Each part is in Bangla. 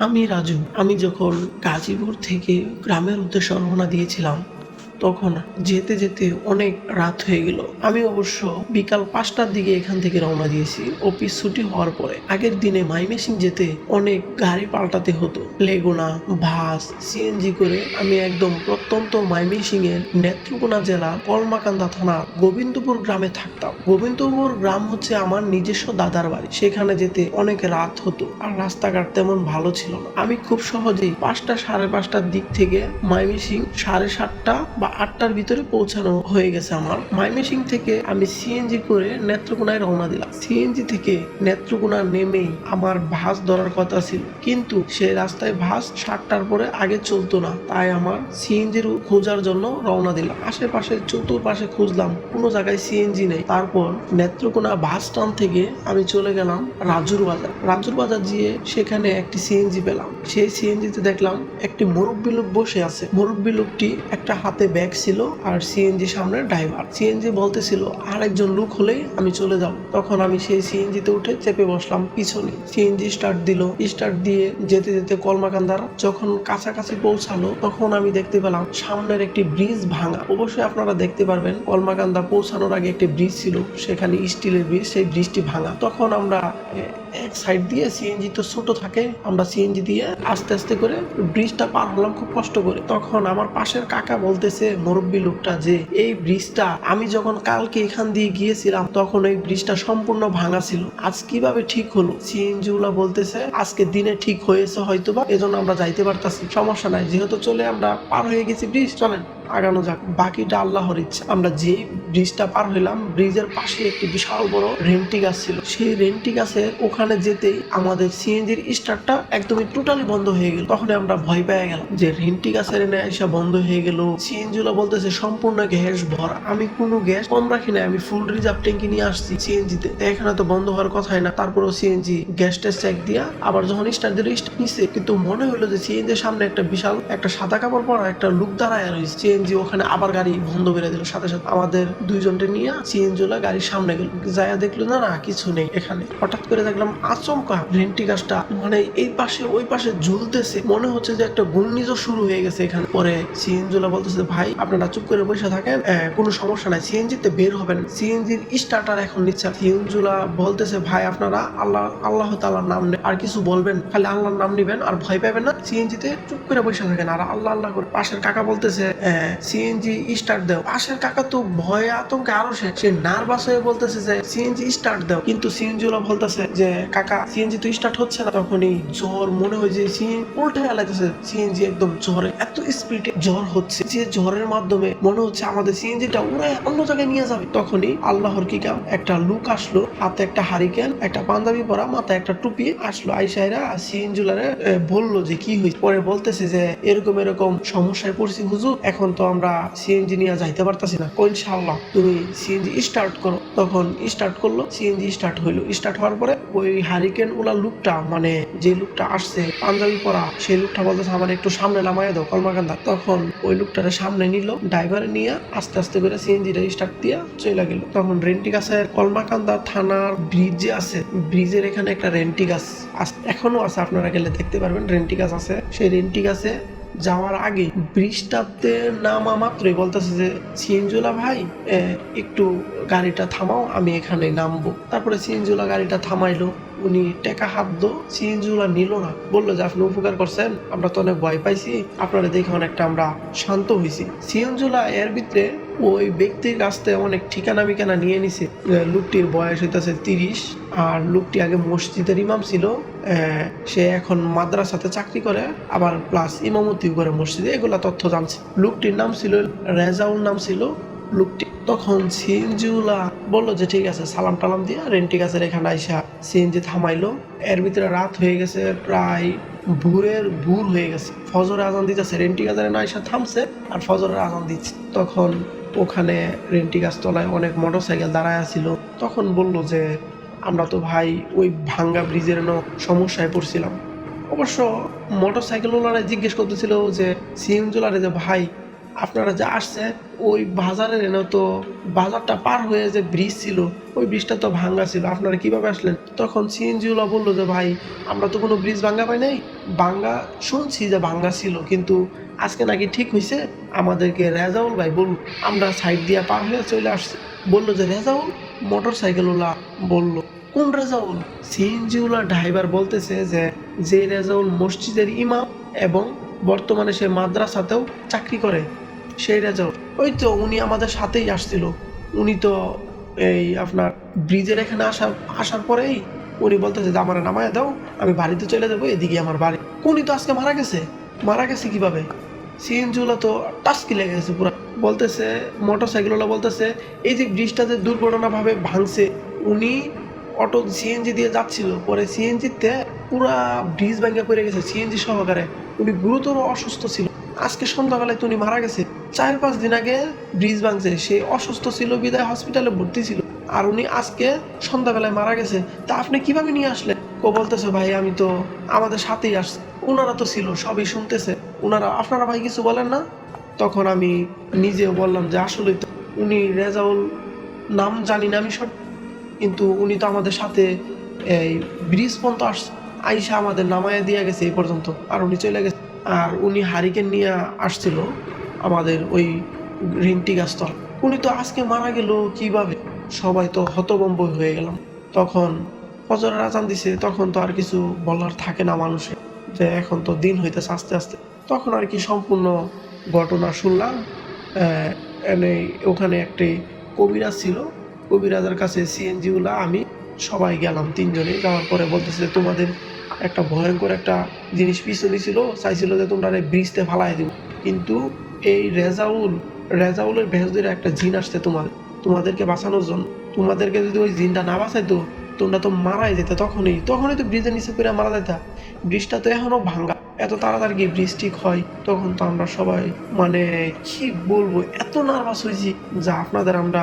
আমি রাজু আমি যখন গাজীপুর থেকে গ্রামের উদ্দেশ্যে রওনা দিয়েছিলাম তখন যেতে যেতে অনেক রাত হয়ে গেল। আমি অবশ্য বিকাল পাঁচটার দিকে এখান থেকে রওনা দিয়েছি। অফিস ছুটি হওয়ার পরে আগের দিনে মাইমেসিং যেতে অনেক গাড়ি পাল্টাতে হতো। লেগুনা ভাস সিএনজি করে আমি একদম প্রত্যন্ত মাইমেসিং এর নেত্রকোনা জেলা কলমাকান্দা থানা গোবিন্দপুর গ্রামে থাকতাম। গোবিন্দপুর গ্রাম হচ্ছে আমার নিজস্ব দাদার বাড়ি। সেখানে যেতে অনেক রাত হতো আর রাস্তাঘাট তেমন ভালো ছিল না। আমি খুব সহজেই পাঁচটা সাড়ে পাঁচটার দিক থেকে মাইমেসিং সাড়ে সাতটা বা আটটার ভিতরে পৌঁছানো হয়ে গেছে আমার। মাইমেসিং থেকে আমি সিএনজি করে নেত্রকোনায় রওনা দিলাম। সিএনজি থেকে নেত্রকোনা নেমেই আমার ভাস ধরার কথা ছিল। কিন্তু সে রাস্তায় ভাস সাতটার পরে আগে চলতো না। তাই আমার সিএনজির খোঁজার জন্য রওনা দিলাম। আশেপাশে চতুর্পাশে খুঁজলাম। কোনো জায়গায় সিএনজি নেই। তারপর নেত্রকোনা বাস স্ট্যান্ড থেকে আমি চলে গেলাম রাজুর বাজার। রাজুর বাজার গিয়ে সেখানে একটি সিএনজি পেলাম। সেই সিএনজিতে দেখলাম একটি মুরব্বী লোক বসে আছে। মুরব্বী লোকটি একটা হাতে ব্যাগ ছিল আর সিএনজি সামনে ড্রাইভার সিএনজি বলতেছিল আর একজন লোক হলেই আমি চলে যাব। তখন আমি সেই সিএনজিতে উঠে চেপে বসলাম পিছনে। সিএনজি স্টার্ট দিল। স্টার্ট দিয়ে যেতে যেতে কলমাকান্দার যখন কাছাকাছি পৌঁছালো, তখন আমি দেখতে পেলাম সামনের একটি ব্রিজ ভাঙা। অবশ্যই আপনারা দেখতে পারবেন, কলমাকান্দা পৌঁছানোর আগে একটি ব্রিজ ছিল, সেখানে স্টিলের ব্রিজ সেই ব্রিজটি ভাঙা। তখন আমরা এক সাইড দিয়ে সিএনজি তো ছোট থাকে, আমরা সিএনজি দিয়ে আস্তে আস্তে করে ব্রিজটা পার হলাম খুব কষ্ট করে। তখন আমার পাশের কাকা বলতেছে মুরব্বী লোকটা, যে এই ব্রিজটা, আমি যখন কালকে এখান দিয়ে গিয়েছিলাম, তখন এই ব্রিজটা সম্পূর্ণ ভাঙা ছিল। আজ কীভাবে ঠিক হলো? সিএনজি গুলা বলতেছে, আজকে দিনে ঠিক হয়েছে হয়তোবা, এজন্য আমরা যাইতে পারতাছি। সমস্যা নাই, যেহেতু চলে আমরা পার হয়ে গেছি ব্রিজ, চলেন, আগানো যাক। বাকিটা আল্লাহর ইচ্ছা। আমরা যে ব্রিজটা পার হইলাম, ব্রিজের পাশে একটি বিশাল বড় রেন্টি গাছ ছিল। সেই রেন্টি গাছের ওখানে যেতেই আমাদের সিএনজির স্টার্টটা একদমই টোটালি বন্ধ হয়ে গেল। তখন আমরা ভয় পেয়ে গেলাম যে রেন্টি গাছের এনে এসে বন্ধ হয়ে গেল। সিএনজি বলতেছে সম্পূর্ণ গ্যাস ভরা। আমি কোনো গ্যাস কম রাখি না আমি ফুল রিজার্ভ ট্যাঙ্কি নিয়ে আসছি সিএনজিতে এখানে তো বন্ধ হওয়ার কথাই না। তারপরেও সিএনজি গ্যাস টেস্ট চেক দিয়া আবার যখন স্টার্ট দিল স্টার্ট নিচ্ছে কিন্তু মনে হলো যে সিএনজির সামনে একটা বিশাল, একটা সাদা কাপড় পরা একটা লুক দাঁড়ায় রয়েছে সিএনজি ওখানে আবার গাড়ি বন্ধ করে দিল। সাথে সাথে আমাদের দুইজনকে নিয়ে সিএনজি ওলা গাড়ির সামনে গেল। যায়া দেখল, না না, কিছু নেই এখানে। হঠাৎ করে দেখলাম আচমকা রেন্টি গাছটা মানে এই পাশে, ওই পাশে ঝুলতেছে। মনে হচ্ছে যে একটা ঘূর্ণিঝড় শুরু হয়ে গেছে এখানে। পরে সিএনজি ওলা বলতেছে ভাই, আপনারা চুপ করে বসে থাকেন। কোনো সমস্যা নাই। সিএনজি তে বের হবেন। সিএনজির স্টার্টার এখন নিচ্ছে। সিএনজি ওলা বলতেছে, ভাই, আপনারা আল্লাহ আল্লাহ তাআলার নাম আর কিছু বলবেন, খালি আল্লাহর নাম নিবেন আর ভয় পাবেন না। সিএনজি তে চুপ করে বসে থাকেন আর আল্লাহ আল্লাহ করে। পাশের কাকা বলতেছে সিএনজি স্টার্ট দাও। পাশের কাকা তো ভয়ে আতঙ্কে আরও সে নার্ভাস হয়ে বলতেছে যে, সিএনজি স্টার্ট দাও। কিন্তু সিএনজি ওলা বলতেছে যে, কাকা, সিএনজি তো স্টার্ট হচ্ছে না। তখনই জ্বর মনে হয় যে, সিএন উল্টে গেলাইতেছে সিএনজি একদম জ্বরে এত স্পিডে জ্বর হচ্ছে। যে জ্বরের মাধ্যমে মনে হচ্ছে আমাদের সিএনজিটা উড়ে অন্য জায়গায় নিয়ে যাবে। তখনই আল্লাহর কি কাম, একটা লুক আসলো, হাতে একটা হারিকেন, একটা পাঞ্জাবি পরা, মাথায় একটা টুপি আসলো। আইসাইরা সিএনজুলারে বলল যে কি হয়েছে? পরে বলতেছে যে এরকম এরকম সমস্যায় পড়ছি হুজুর, এখন তো আমরা সিএনজি নিয়ে যাইতে পারতাছি না। কই ইনশাআল্লাহ, তুমি সিএনজি স্টার্ট করো। তখন স্টার্ট করল, সিএনজি স্টার্ট হইল। স্টার্ট হওয়ার পরে ওই হারিকেন ওলা লুকটা মানে যে লুকটা আসছে পাঞ্জাবি পরা, সেই লুকটা বলতেছে, আমার একটু সামনে নামায় দাও কলমাকান্দা তখন ওই লুকটারে সামনে নিল, ড্রাইভারে নিয়ে আস্তে আস্তে করে সিএনজি স্টার্ট দিয়া চলে গেল। তখন রেন্টি গাছের কলমাকান্দা থানার ব্রিজ যে আছে। ব্রিজের এখানে একটা রেন্টি গাছ এখনও আছে, আপনারা গেলে দেখতে পারবেন রেন্টি গাছ আছে। সেই রেন্টি গাছে যাওয়ার আগে ব্রিজটাতে নামা মাত্রই বলতেছে যে, সিএনজুলা ভাই একটু গাড়িটা থামাও, আমি এখানে নামবো। তারপরে সিএনজুলা গাড়িটা থামাইলো, উনি টেকা হাত দো, সিএনজুলা নিল না। বলল যে, আপনি উপকার করছেন, আমরা তো অনেক ভয় পাইছি, আপনারা দেখে অনেকটা আমরা শান্ত হয়েছি সিএনজুলা এর ভিতরে ওই ব্যক্তির কাছ থেকে অনেক ঠিকানা বিকানা নিয়ে নিছে। লোকটির বয়স হইতেছে তিরিশ, আর লোকটি আগে মসজিদের ইমাম ছিল। সে এখন মাদ্রাসাতে চাকরি করে, আবার প্লাস ইমামতিও করে মসজিদে। এগুলা তথ্য জানছে। লোকটির নাম ছিল, রেজাউল নাম ছিল লোকটি। তখন সিএনজিওলা বলল যে, ঠিক আছে, সালাম টালাম দিয়া রেন্টি গাছের এখানে আইসা সিএনজি থামাইলো। এর ভিতরে রাত হয়ে গেছে প্রায় ভোরের, ভোর হয়ে গেছে। ফজরের আজান দিতেছে, রেন্টি গাছের না আইসা থামছে, আর ফজরের আজান দিচ্ছে। তখন ওখানে রেন্টি গাছ তলায় অনেক মোটর সাইকেল দাঁড়ায় আছিল। তখন বলল যে, আমরা তো ভাই ওই ভাঙ্গা ব্রিজের ন সমস্যায় পড়ছিলাম। অবশ্য মোটর সাইকেল ওনারা জিজ্ঞেস করতেছিল যে সিএনজুলারে যে ভাই আপনারা যে আসছে, ওই বাজারের এনে তো বাজারটা পার হয়ে যে ব্রিজ ছিল, ওই ব্রিজটা তো ভাঙ্গা ছিল। আপনারা কীভাবে আসলেন? তখন সিএনজিওলা বলল যে, ভাই, আমরা তো কোনো ব্রিজ ভাঙ্গা পাই নাই। ভাঙ্গা, শুনছি যে ভাঙ্গা ছিল, কিন্তু আজকে নাকি ঠিক হয়েছে আমাদেরকে রেজাউল ভাই বলুন আমরা সাইড দিয়ে পার হয়ে চলে আসছি। বলল যে, রেজাউল? মোটর সাইকেলওয়ালা বলল, কোন রেজাউল? সিএনজিওলা ড্রাইভার বলতেছে যে যে রেজাউল মসজিদের ইমাম এবং বর্তমানে সে মাদ্রাসাতেও চাকরি করে। সেই রেজাউল ওই তো উনি আমাদের সাথেই আসছিল। উনি তো এই আপনার ব্রিজের এখানে আসার আসার পরেই উনি বলতেছে যে, আমার নামায় দাও, আমি বাড়িতে চলে যাব, এদিকে আমার বাড়ি। উনি তো আজকে মারা গেছে। মারা গেছে কীভাবে? সিএনজিওলা তো টাস্কি লেগে গেছে পুরো। বলতেছে মোটর সাইকেলওয়ালা বলতেছে, এই যে ব্রিজটাতে দুর্ঘটনাভাবে ভাঙছে, উনি অটো সিএনজি দিয়ে যাচ্ছিল। পরে সিএনজিতে পুরা ব্রিজ ভেঙে পড়ে গেছে, সিএনজি সহকারে। উনি গুরুতর অসুস্থ ছিল। আজকে সন্ধ্যাবেলায় তো উনি মারা গেছে। চার পাঁচ দিন আগে ব্রিজ ভাঙছে। সে অসুস্থ ছিল, বিদায় হসপিটালে ভর্তি ছিল। আর উনি আজকে সন্ধ্যাবেলায় মারা গেছে। তা আপনি কীভাবে নিয়ে আসলেন? ও বলতেছে, ভাই, আমি তো আমাদের সাথেই আসছি ওনারা তো ছিল, সবই শুনতেছে। ওনারা আপনারা ভাই কিছু বলেন না? তখন আমি নিজেও বললাম যে আসলে তো উনি রেজাউল, নাম জানি না আমি সব, কিন্তু উনি তো আমাদের সাথে এই ব্রিজ পর্যন্ত আস, আইসা আমাদের নামায় দিয়ে গেছে এই পর্যন্ত। আর উনি চলে গেছে। আর উনি হারিকেন নিয়ে আসছিল আমাদের ওই রিন্টি গাছতল উনি তো আজকে মারা গেল, কীভাবে? সবাই তো হতবম্ব হয়ে গেলাম। তখন ফজরের আজান দিছে, তখন তো আর কিছু বলার থাকে না মানুষের যে এখন তো দিন হইতেছে আস্তে আস্তে। তখন আর কি সম্পূর্ণ ঘটনা শুনলাম। এনে ওখানে একটি কবিরাজ ছিল। কবিরাজের কাছে সিএনজিওলা আমি সবাই গেলাম তিনজনে। যাওয়ার পরে বলতেছে, তোমাদের একটা ভয়ঙ্কর একটা জিনিস পিছনে ছিল, চাইছিল যে তোমরা ব্রিজতে ফালাই দিব। কিন্তু এই রেজাউল, রেজাউলের ভেজদের একটা জিন আসছে তোমাদের তোমাদেরকে বাঁচানোর জন্য। তোমাদেরকে যদি ওই জিনটা না বাঁচাইতো, তোমরা তো মারাই যেতে তখনই তখনই তো ব্রিজের নিচে করে মারা যেতা। ব্রিজটা তো এখনও ভাঙ্গা এত তাড়াতাড়ি কি ব্রিজ ঠিক হয়? তখন তো আমরা সবাই মানে কি বলব, এত নার্ভাস হয়েছি যা আপনাদের আমরা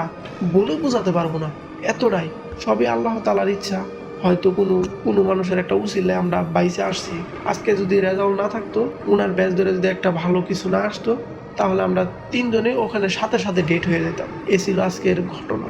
বলে বোঝাতে পারব না। এতটাই। সবই আল্লাহ তালার ইচ্ছা। হয়তো কোনো কোনো মানুষের একটা উচিলে আমরা বাইসে আসছি। আজকে যদি রেজাল্ট না থাকতো ওনার ব্যাচ ধরে যদি একটা ভালো কিছু না আসতো, তাহলে আমরা তিনজনে ওখানে সাথে সাথে ডেট হয়ে যেতাম। এ ছিল আজকের ঘটনা।